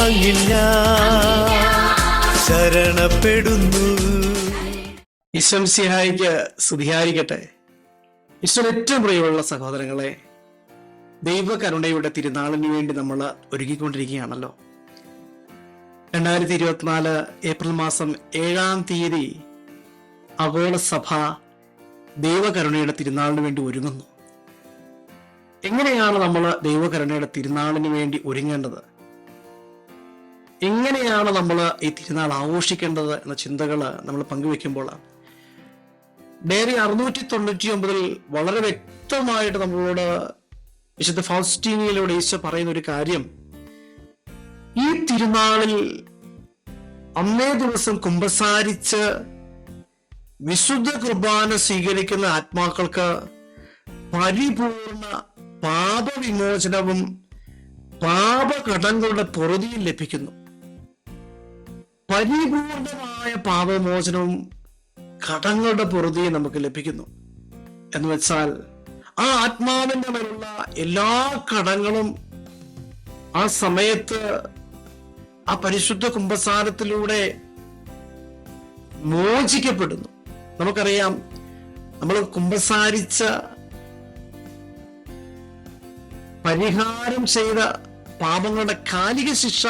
അങ്ങിൽ ഞാൻ ശരണപ്പെടുന്നു. ഈശ്വംസിഹായിക്ക് സ്തുതിയായിരിക്കട്ടെ. ഈശ്വരൻ ഏറ്റവും പ്രിയമുള്ള സഹോദരങ്ങളെ ദൈവകരുണയുടെ തിരുനാളിന് വേണ്ടി നമ്മൾ ഒരുങ്ങിക്കൊണ്ടിരിക്കുകയാണല്ലോ. രണ്ടായിരത്തി ഇരുപത്തിനാല് ഏപ്രിൽ മാസം ഏഴാം തീയതി ആഗോള സഭ ദൈവകരുണയുടെ തിരുനാളിന് വേണ്ടി ഒരുങ്ങുന്നു. എങ്ങനെയാണ് നമ്മൾ ദൈവകരുണയുടെ തിരുനാളിന് വേണ്ടി ഒരുങ്ങേണ്ടത്? എങ്ങനെയാണ് നമ്മൾ ഈ തിരുനാൾ ആഘോഷിക്കേണ്ടത് എന്ന ചിന്തകൾ നമ്മൾ പങ്കുവെക്കുമ്പോൾ ഡയറി അറുന്നൂറ്റി തൊണ്ണൂറ്റി ഒമ്പതിൽ വളരെ വ്യക്തമായിട്ട് നമ്മളോട് വിശുദ്ധ ഫൗസ്റ്റീനിയിലൂടെ ഈശോ പറയുന്ന ഒരു കാര്യം ഈ തിരുനാളിൽ അന്നേ ദിവസം കുമ്പസാരിച്ച് വിശുദ്ധ കുർബാന സ്വീകരിക്കുന്ന ആത്മാക്കൾക്ക് പരിപൂർണ പാപവിമോചനവും പാപകടങ്ങളുടെ പൊറുതിയും ലഭിക്കുന്നു. പരിപൂർണമായ പാപമോചനവും കടങ്ങളുടെ പൊറുതിയും നമുക്ക് ലഭിക്കുന്നു. എന്ന് വെച്ചാൽ ആ ആത്മാവിന്റെ മേലുള്ള എല്ലാ കടങ്ങളും ആ സമയത്ത് ആ പരിശുദ്ധ കുംഭസാരത്തിലൂടെ മോചിക്കപ്പെടുന്നു. നമുക്കറിയാം നമ്മൾ കുംഭസാരിച്ച പരിഹാരം ചെയ്ത പാപങ്ങളുടെ കാലിക ശിക്ഷ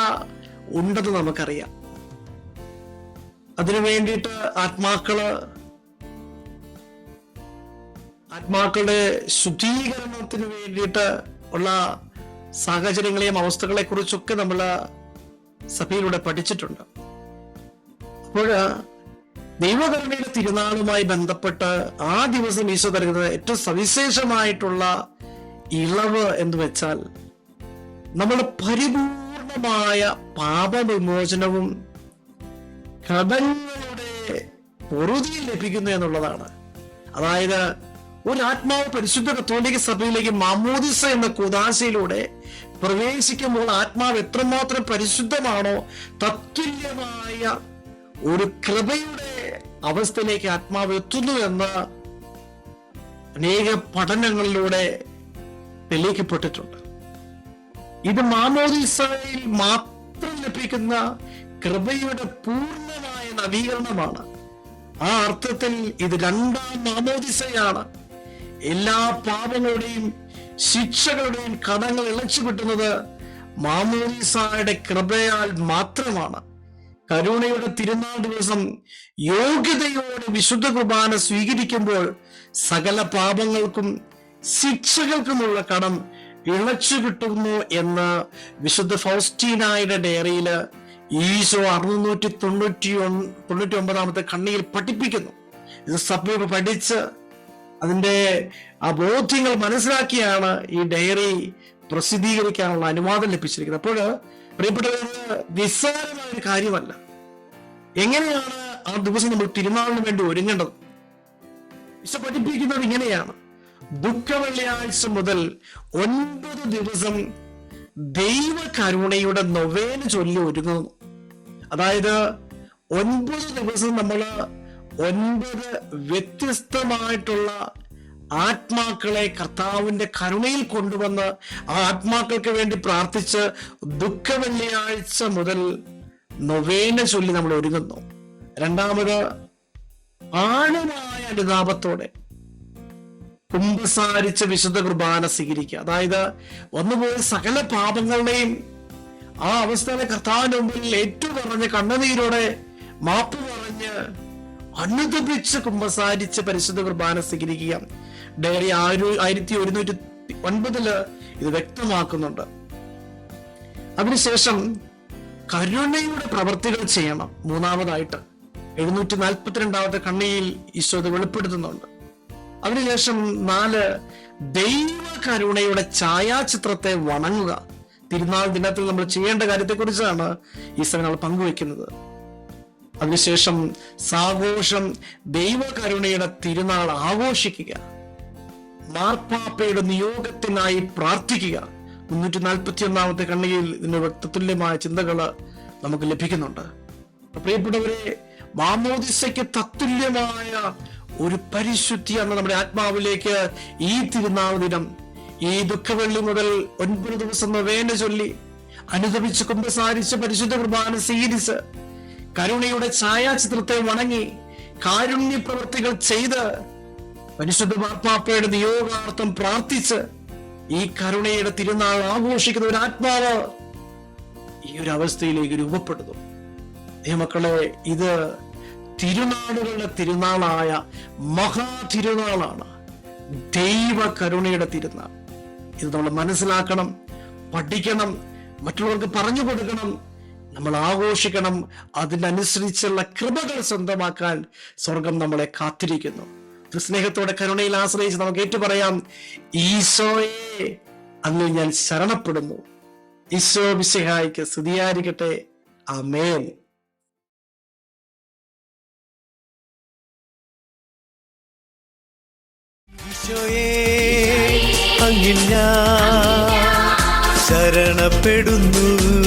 ഉണ്ടെന്ന് നമുക്കറിയാം. അതിനു വേണ്ടിയിട്ട് ആത്മാക്കൾ ആത്മാക്കളുടെ ശുദ്ധീകരണത്തിന് വേണ്ടിയിട്ട് ഉള്ള സാഹചര്യങ്ങളെയും അവസ്ഥകളെ കുറിച്ചൊക്കെ നമ്മൾ സഭയിലൂടെ പഠിച്ചിട്ടുണ്ട്. അപ്പോൾ ദൈവകരുണയുടെ തിരുനാളുമായി ബന്ധപ്പെട്ട് ആ ദിവസം ഈശോ തരുന്നത് ഏറ്റവും സവിശേഷമായിട്ടുള്ള ഇളവ് എന്ന് വെച്ചാൽ നമ്മുടെ പരിപൂർണമായ പാപവിമോചനവും കടങ്ങളുടെ പൊറുതിയിൽ ലഭിക്കുന്നു എന്നുള്ളതാണ്. അതായത് ഒരു ആത്മാവ് പരിശുദ്ധ കത്തോലിക്ക സഭയിലേക്ക് മാമോദിസ എന്ന കുദാശയിലൂടെ പ്രവേശിക്കുമ്പോൾ ആത്മാവ് എത്രമാത്രം പരിശുദ്ധമാണോ തത്തുല്യമായ ഒരു കൃപയുടെ അവസ്ഥയിലേക്ക് ആത്മാവ് എത്തുന്നു എന്ന് അനേക പഠനങ്ങളിലൂടെ തെളിയിക്കപ്പെട്ടിട്ടുണ്ട് ഇത് മാമോദിസയിൽ മാത്രം ലഭിക്കുന്ന കൃപയുടെ പൂർണമായ നവീകരണമാണ്. ആ അർത്ഥത്തിൽ ഇത് രണ്ടാം മാമോദിസയാണ് എല്ലാ പാപങ്ങളുടെയും ശിക്ഷകളുടെയും കടങ്ങൾ ഇളച്ചു കിട്ടുന്നത് മാമോദിസായുടെ കൃപയാൽ മാത്രമാണ്. കരുണയുടെ തിരുനാൾ ദിവസം യോഗ്യതയോടെ വിശുദ്ധ കുർബാന സ്വീകരിക്കുമ്പോൾ സകല പാപങ്ങൾക്കും ശിക്ഷകൾക്കുമുള്ള കടം ഇളച്ചു കിട്ടുന്നു എന്ന് വിശുദ്ധ ഫൗസ്റ്റീനായുടെ ഡയറിയിൽ ഈശോ അറുന്നൂറ്റി തൊണ്ണൂറ്റി തൊണ്ണൂറ്റി ഒമ്പതാമത്തെ കണ്ണിയിൽ പഠിപ്പിക്കുന്നു. ഇത് സഭ പഠിച്ച് അതിന്റെ ആ ബോധ്യങ്ങൾ മനസ്സിലാക്കിയാണ് ഈ ഡയറി പ്രസിദ്ധീകരിക്കാനുള്ള അനുവാദം ലഭിച്ചിരിക്കുന്നത്. അപ്പോൾ പ്രിയപ്പെട്ടത് നിസ്സാരമായ ഒരു കാര്യമല്ല. എങ്ങനെയാണ് ആ ദിവസം നമ്മൾ തിരുനാളിന് വേണ്ടി ഒരുങ്ങേണ്ടത്? ഈശോ പഠിപ്പിക്കുന്നത് ഇങ്ങനെയാണ്. ദുഃഖ വെള്ളിയാഴ്ച മുതൽ ഒൻപത് ദിവസം ദൈവ കരുണയുടെ നൊവേന ചൊല്ലി ഒരുങ്ങുന്നു. അതായത് ഒൻപത് ദിവസം നമ്മൾ ഒൻപത് വ്യത്യസ്തമായിട്ടുള്ള ആത്മാക്കളെ കർത്താവിന്റെ കരുണയിൽ കൊണ്ടുവന്ന് ആ ആത്മാക്കൾക്ക് വേണ്ടി പ്രാർത്ഥിച്ച് ദുഃഖ വെള്ളിയാഴ്ച മുതൽ നൊവേന ചൊല്ലി നമ്മൾ ഒരുങ്ങുന്നു. രണ്ടാമത് ആഴമായ അനുതാപത്തോടെ കുംഭസാരിച്ച വിശുദ്ധ കുർബാന സ്വീകരിക്കുക. അതായത് വന്നുപോയ സകല പാപങ്ങളുടെയും ആ അവസ്ഥയിലെ കർത്താവിന്റെ മുമ്പിൽ ഏറ്റവും പറഞ്ഞ് കണ്ണുനീരോടെ മാപ്പ് പറഞ്ഞ് അനുദപിച്ച് കുമ്പസാരിച്ച് പരിശുദ്ധ കുർബാന സ്വീകരിക്കുക. ഡയറി ആയിരു ആയിരത്തി ഒരുന്നൂറ്റി ഒൻപതിൽ ഇത് വ്യക്തമാക്കുന്നുണ്ട്. അതിനുശേഷം കരുണയുടെ പ്രവർത്തികൾ ചെയ്യണം. മൂന്നാമതായിട്ട് എഴുന്നൂറ്റി നാൽപ്പത്തിരണ്ടാമത്തെ കണ്ണിയിൽ ഈശോ ഇത് വെളിപ്പെടുത്തുന്നുണ്ട്. അതിനുശേഷം നാല് ദൈവ കരുണയുടെ ഛായാചിത്രത്തെ വണങ്ങുക. തിരുനാൾ ദിനത്തിൽ നമ്മൾ ചെയ്യേണ്ട കാര്യത്തെക്കുറിച്ചാണ് ഈ സമയങ്ങൾ പങ്കുവെക്കുന്നത്. അതിനുശേഷം സാഘോഷം ദൈവ കരുണയുടെ തിരുനാൾ ആഘോഷിക്കുക. മാർപ്പാപ്പയുടെ നിയോഗത്തിനായി പ്രാർത്ഥിക്കുക. മുന്നൂറ്റി നാൽപ്പത്തി ഒന്നാമത്തെ കണ്ണികയിൽ ഇതിന് വ്യക്തതുല്യമായ ചിന്തകൾ നമുക്ക് ലഭിക്കുന്നുണ്ട്. പ്രിയപ്പെട്ടവരെ മാമോദിസയ്ക്ക് തത്തുല്യമായ ഒരു പരിശുദ്ധി നമ്മുടെ ആത്മാവിലേക്ക് ഈ തിരുനാൾ ദിനം ഈ ദുഃഖവെള്ളി മുതൽ ഒൻപത് ദിവസം വേണ്ട ചൊല്ലി അനുദപിച്ച് കുമ്പസാരിച്ച് പരിശുദ്ധ കുർബാന സ്വീകരിച്ച് കരുണയുടെ ഛായാചിത്രത്തെ വണങ്ങി കാരുണ്യ പ്രവൃത്തികൾ ചെയ്ത് പരിശുദ്ധ മാർപ്പാപ്പയുടെ നിയോഗാർത്ഥം പ്രാർത്ഥിച്ച് ഈ കരുണയുടെ തിരുനാൾ ആഘോഷിക്കുന്ന ഒരു ആത്മാവ് ഈ ഒരു അവസ്ഥയിലേക്ക് രൂപപ്പെടുന്നു മക്കളെ ഇത് തിരുനാളുകളുടെ തിരുനാളായ മഹാ തിരുനാളാണ് ദൈവ കരുണയുടെ തിരുനാൾ. ഇത് നമ്മൾ മനസ്സിലാക്കണം പഠിക്കണം മറ്റുള്ളവർക്ക് പറഞ്ഞു കൊടുക്കണം നമ്മൾ ആഘോഷിക്കണം അതിനനുസരിച്ചുള്ള കൃപകൾ സ്വന്തമാക്കാൻ സ്വർഗം നമ്മളെ കാത്തിരിക്കുന്നു. സ്നേഹത്തോടെ കരുണയിൽ ആശ്രയിച്ച് നമുക്ക് ഏറ്റു പറയാം ഈശോയെ അന്ന് ഞാൻ ശരണപ്പെടുന്നു. ഈശോ വിശഹായിക്ക് സ്തുതിയായിരിക്കട്ടെ. ആ ഈശോയേ ശരണപ്പെടുന്നു.